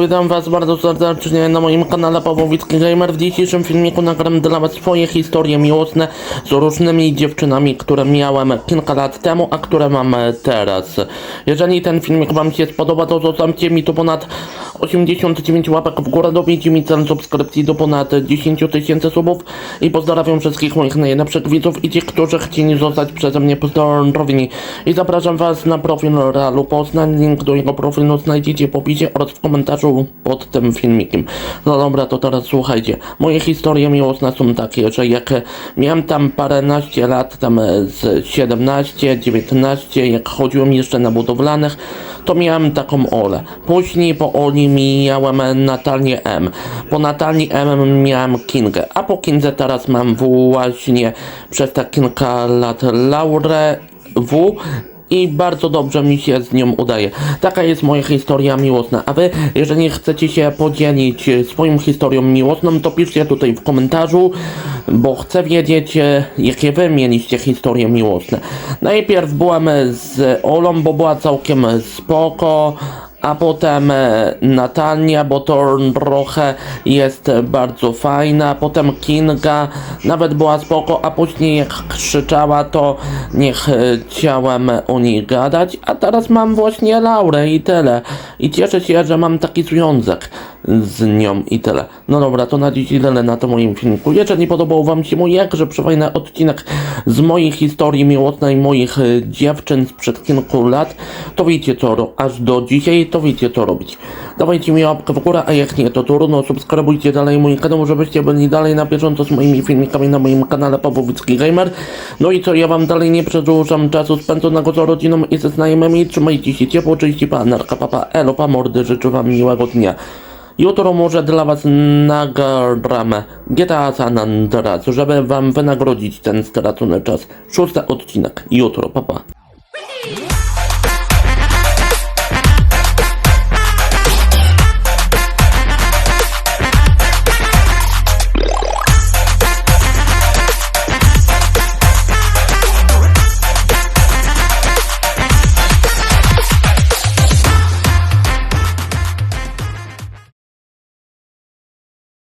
Witam was bardzo serdecznie na moim kanale Pawłowicki Gamer. W dzisiejszym filmiku nagram dla was swoje historie miłosne z różnymi dziewczynami, które miałem kilka lat temu, a które mam teraz. Jeżeli ten filmik wam się spodoba, to zostawcie mi tu ponad 89 łapek w górę, dobicie mi cel subskrypcji do ponad 10 tysięcy subów i pozdrawiam wszystkich moich najlepszych widzów i tych, którzy chcieli zostać przeze mnie pozdrowieni. I zapraszam was na profil Realu Poznań, link do jego profilu znajdziecie w opisie oraz w komentarzu pod tym filmikiem. No dobra, to teraz słuchajcie. Moje historie miłosne są takie, że jak miałem tam paręnaście lat, tam z 17, 19, jak chodziłem jeszcze na budowlanych, to miałem taką Olę. Później po Oli miałem Natalię M. Po Natalii M miałem Kingę, a po Kindze teraz mam właśnie przez te kilka lat Laurę W i bardzo dobrze mi się z nią udaje. Taka jest moja historia miłosna. A wy, jeżeli chcecie się podzielić e, swoją historią miłosną, to piszcie tutaj w komentarzu, bo chcę wiedzieć, e, jakie wy mieliście historie miłosne. Najpierw byłem z Olą, bo była całkiem spoko. A potem e, Natalia, bo to trochę jest bardzo fajna. Potem Kinga, nawet była spoko, a później jak krzyczała, to nie chciałem o niej gadać. A teraz mam właśnie Laurę i tyle. I cieszę się, że mam taki związek z nią i tyle. No dobra, to na dziś tyle na tym moim filmiku. Jeżeli podobał wam się mój jakże przefajny odcinek z mojej historii miłosnej moich e, dziewczyn sprzed kilku lat, to wiecie co, aż do dzisiaj to wiecie co robić. Dawajcie mi łapkę w górę, a jak nie, to trudno, subskrybujcie dalej mój kanał, żebyście byli dalej na bieżąco z moimi filmikami na moim kanale Pawłowicki Gamer. No i co, ja wam dalej nie przedłużam czasu spędzonego z rodziną i ze znajomymi. Trzymajcie się ciepło, czyści pan, narka, papa, elo, pa mordy, życzę wam miłego dnia. Jutro może dla was nagram GTA San Andreas, żeby wam wynagrodzić ten stracony czas. Szósty odcinek, jutro, papa. Pa.